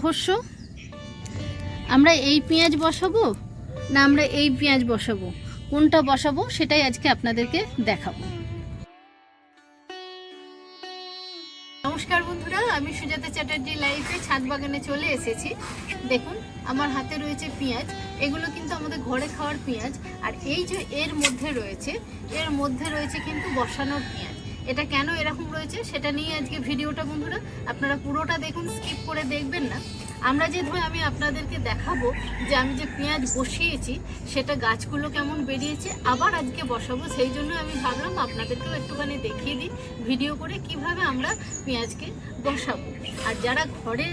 অবশ্য আমরা এই পেঁয়াজ বসাবো না আমরা এই পেঁয়াজ বসাবো? কোনটা বসাবো সেটাই আজকে আপনাদেরকে দেখাবো। নমস্কার বন্ধুরা, আমি সুজাতা চ্যাটার্জি লাইফে ছাদ বাগানে চলে এসেছি। দেখুন, আমার হাতে রয়েছে পেঁয়াজ। এগুলো কিন্তু আমাদের ঘরে খাওয়ার পেঁয়াজ। আর এই যে এর মধ্যে রয়েছে, এর মধ্যে রয়েছে কিন্তু বসানোর পেঁয়াজ। এটা কেন এরকম রয়েছে সেটা নিয়ে আজকে ভিডিওটা বন্ধুরা, আপনারা পুরোটা দেখুন স্কিপ করে দেখবেন না। আমরা যে ধরে আমি আপনাদেরকে দেখাবো যে আমি যে পেঁয়াজ বসিয়েছি, সেটা গাছগুলো কেমন বেরিয়েছে, আবার আজকে বসাবো। সেই জন্য আমি ভাবলাম আপনাদেরকেও একটুখানি দেখিয়ে দিই, ভিডিও করে কীভাবে আমরা পেঁয়াজকে বসাবো। আর যারা ঘরে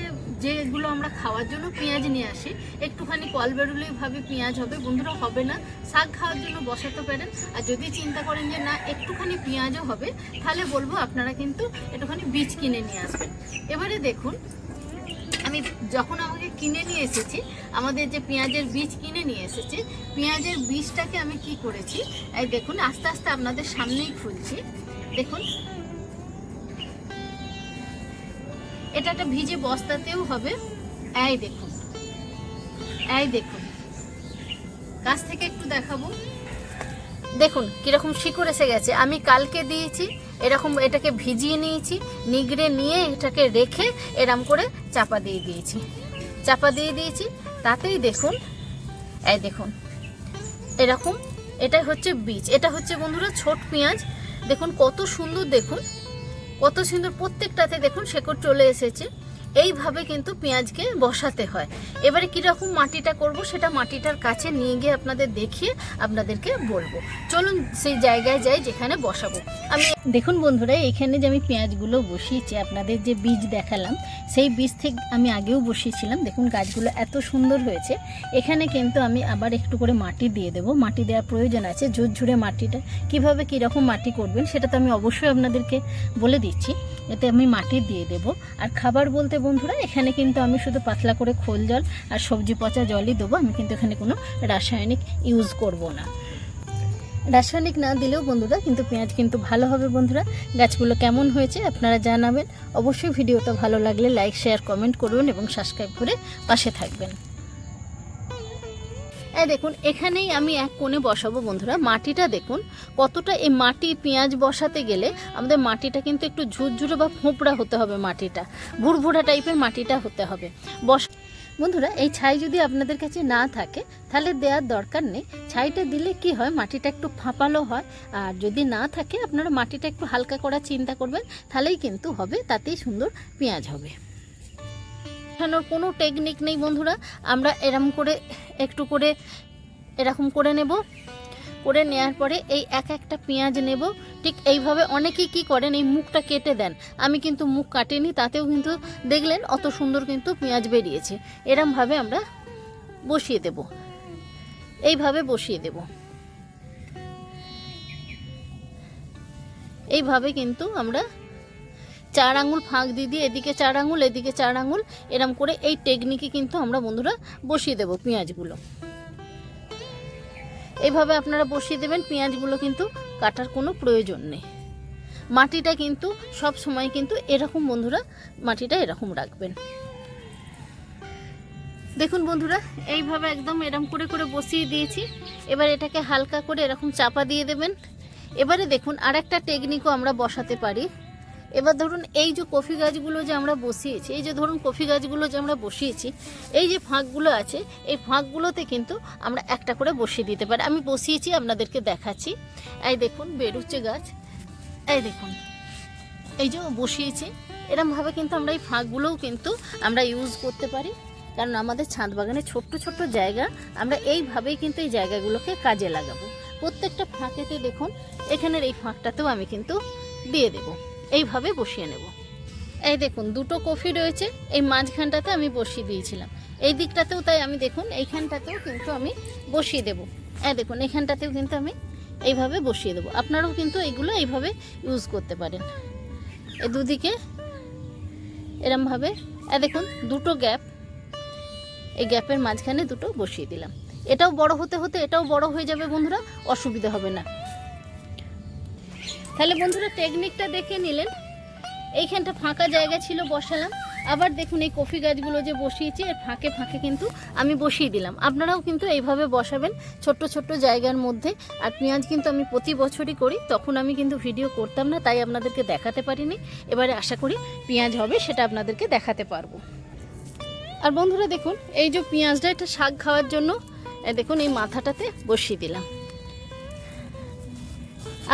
যেগুলো আমরা খাওয়ার জন্য পেঁয়াজ নিয়ে আসি, একটুখানি কল বেরোলেই ভাবে পেঁয়াজ হবে। বন্ধুরা, হবে না। শাক খাওয়ার জন্য বসাতে পারেন। আর যদি চিন্তা করেন যে না, একটুখানি পেঁয়াজও হবে, তাহলে বলব আপনারা কিন্তু একটুখানি বীজ কিনে নিয়ে আসবেন। এবারে দেখুন আমি যখন আমাকে কিনে নিয়ে এসেছি, আমাদের যে পেঁয়াজের বীজ কিনে নিয়ে এসেছি, পেঁয়াজের বীজটাকে আমি কি করেছি? এই দেখুন, আস্তে আস্তে আপনাদের সামনেই খুলছি। দেখুন। এটা একটা ভিজে বস্তাতেও হবে। এই দেখুন। এই দেখুন। কাছ থেকে একটু দেখাবো। দেখুন, কীরকম শিকড় এসে গেছে। আমি কালকে দিয়েছি এরকম এটাকে ভিজিয়ে নিয়েছি, নিগড়ে নিয়ে এটাকে রেখে এরম করে চাপা দিয়ে দিয়েছি। চাপা দিয়ে দিয়েছি, তাতেই দেখুন, এই দেখুন, এরকম, এটা হচ্ছে বীজ। এটা হচ্ছে বন্ধুরা ছোট পেঁয়াজ। দেখুন কত সুন্দর, দেখুন, কত সুন্দর, প্রত্যেকটাতে দেখুন শেকড় চলে এসেছে। এইভাবে কিন্তু পেঁয়াজকে বসাতে হয়। এবারে কীরকম মাটিটা করব সেটা মাটিটার কাছে নিয়ে গিয়ে আপনাদের দেখিয়ে আপনাদেরকে বলব। চলুন সেই জায়গায় যাই যেখানে বসাবো। আমি দেখুন বন্ধুরা, এখানে যে আমি পেঁয়াজগুলো বসিয়েছি, আপনাদের যে বীজ দেখালাম, সেই বীজ থেকে আমি আগেও বসিয়েছিলাম। দেখুন গাছগুলো এত সুন্দর হয়েছে। এখানে কিন্তু আমি আবার একটু করে মাটি দিয়ে দেবো। মাটি দেওয়ার প্রয়োজন আছে, ঝুরঝুরে মাটিটা। কীভাবে কীরকম মাটি করবেন সেটা তো আমি অবশ্যই আপনাদেরকে বলে দিচ্ছি। এতে আমি মাটি দিয়ে দেব। আর খাবার বলতে বন্ধুরা, এখানে কিন্তু আমি শুধু পাতলা করে খোল জল আর সবজি পচা জলই দেবো। আমি কিন্তু এখানে কোনো রাসায়নিক ইউজ করব না। রাসায়নিক না দিলেও বন্ধুরা, কিন্তু পেঁয়াজ কিন্তু ভালো হবে বন্ধুরা। গাছগুলো কেমন হয়েছে আপনারা জানাবেন। অবশ্যই ভিডিওটা ভালো লাগলে লাইক শেয়ার কমেন্ট করবেন এবং সাবস্ক্রাইব করে পাশে থাকবেন। এই দেখুন, এখানেই আমি এক কোণে বসাবো বন্ধুরা। মাটিটা দেখুন, কতটা এই মাটি পেঁয়াজ বসাতে গেলে আমাদের মাটিটা কিন্তু একটু ঝুরঝুরে বা ফোঁপড়া হতে হবে মাটিটা। ভুরভুরা টাইপের মাটিটা হতে হবে। বস বন্ধুরা, এই ছাই যদি আপনাদের কাছে না থাকে, তাহলে দেওয়ার দরকার নেই। ছাইটা দিলে কি হয়, মাটিটা একটু ফাঁপালো হয়। আর যদি না থাকে, আপনারা মাটিটা একটু হালকা করার চিন্তা করবেন, তাহলেই কিন্তু হবে, তাতেই সুন্দর পেঁয়াজ হবে। বসানোর কোনো টেকনিক নেই বন্ধুরা। আমরা এরম করে, একটু করে এরকম করে নেব। করে নেওয়ার পরে এই এক একটা পেঁয়াজ নেব। ঠিক এইভাবে অনেকেই কি করেন, এই মুখটা কেটে দেন। আমি কিন্তু মুখ কাটিনি, তাতেও কিন্তু দেখলেন অত সুন্দর কিন্তু পেঁয়াজ বেরিয়েছে। এরমভাবে আমরা বসিয়ে দেব। এইভাবে বসিয়ে দেব। এইভাবে কিন্তু আমরা চার আঙুল ফাঁক দিয়ে দিয়ে এদিকে চার আঙুল, এদিকে চার আঙুল, এরম করে এই টেকনিকে কিন্তু আমরা বন্ধুরা বসিয়ে দেব পেঁয়াজগুলো। এইভাবে আপনারা বসিয়ে দেবেন, পেঁয়াজগুলো কিন্তু কাটার কোনো প্রয়োজন নেই। মাটিটা কিন্তু সব সময় কিন্তু এরকম বন্ধুরা, মাটিটা এরকম রাখবেন। দেখুন বন্ধুরা, এইভাবে একদম এরম করে করে বসিয়ে দিয়েছি। এবার এটাকে হালকা করে এরকম চাপা দিয়ে দেবেন। এবারে দেখুন আর একটা টেকনিকও আমরা বসাতে পারি। এবার ধরুন এই যে কফি গাছগুলো যে আমরা বসিয়েছি, এই যে ধরুন কফি গাছগুলো যে আমরা বসিয়েছি, এই যে ফাঁকগুলো আছে, এই ফাঁকগুলোতে কিন্তু আমরা একটা করে বসিয়ে দিতে পারি। আমি বসিয়েছি, আপনাদেরকে দেখাচ্ছি। এই দেখুন, বেরুচ্ছে গাছ। এই দেখুন, এই যে বসিয়েছি, এরমভাবে কিন্তু আমরা এই ফাঁকগুলোও কিন্তু আমরা ইউজ করতে পারি। কারণ আমাদের ছাদ বাগানে ছোট্ট ছোট্ট জায়গা, আমরা এইভাবেই কিন্তু এই জায়গাগুলোকে কাজে লাগাবো। প্রত্যেকটা ফাঁকেতে দেখুন, এখানের এই ফাঁকটাতেও আমি কিন্তু দিয়ে দেবো। এইভাবে বসিয়ে নেব। এই দেখুন, দুটো কফি রয়েছে, এই মাঝখানটাতে আমি বসিয়ে দিয়েছিলাম। এই দিকটাতেও তাই আমি দেখুন, এইখানটাতেও কিন্তু আমি বসিয়ে দেব। হ্যাঁ দেখুন এখানটাতেও কিন্তু আমি এইভাবে বসিয়ে দেবো। আপনারাও কিন্তু এইগুলো এইভাবে ইউজ করতে পারেন। এই দুদিকে এরমভাবে এ দেখুন, দুটো গ্যাপ এই গ্যাপের মাঝখানে দুটো বসিয়ে দিলাম। এটাও বড় হতে হতে, এটাও বড় হয়ে যাবে বন্ধুরা, অসুবিধা হবে না। তাহলে বন্ধুরা টেকনিকটা দেখে নিলেন। এইখানটা ফাঁকা জায়গা ছিল, বসালাম। আবার দেখুন এই কফি গাছগুলো যে বসিয়েছি, এর ফাঁকে ফাঁকে কিন্তু আমি বসিয়ে দিলাম। আপনারাও কিন্তু এইভাবে বসাবেন ছোট্ট ছোট্ট জায়গার মধ্যে। আর পেঁয়াজ কিন্তু আমি প্রতি বছরই করি, তখন আমি কিন্তু ভিডিও করতাম না, তাই আপনাদেরকে দেখাতে পারিনি। এবারে আশা করি পেঁয়াজ হবে, সেটা আপনাদেরকে দেখাতে পারব। আর বন্ধুরা দেখুন, এই যে পেঁয়াজটা একটা শাক খাওয়ার জন্য দেখুন এই মাথাটাতে বসিয়ে দিলাম।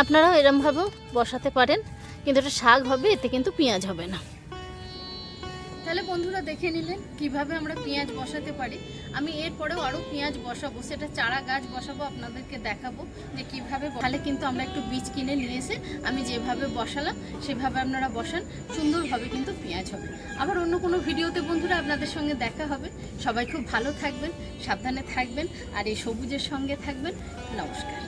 আপনারাও এরমভাবেও বসাতে পারেন, কিন্তু এটা শাক হবে, এতে কিন্তু পেঁয়াজ হবে না। তাহলে বন্ধুরা দেখে নিলেন কীভাবে আমরা পেঁয়াজ বসাতে পারি। আমি এরপরেও আরও পেঁয়াজ বসাবো, সেটা চারা গাছ বসাবো, আপনাদেরকে দেখাবো যে কীভাবে তাহলে কিন্তু আমরা একটু বীজ কিনে নিয়ে এসে আমি যেভাবে বসালাম, সেভাবে আপনারা বসান, সুন্দরভাবে কিন্তু পেঁয়াজ হবে। আবার অন্য কোনো ভিডিওতে বন্ধুরা আপনাদের সঙ্গে দেখা হবে। সবাই খুব ভালো থাকবেন, সাবধানে থাকবেন, আর এই সবুজের সঙ্গে থাকবেন। নমস্কার।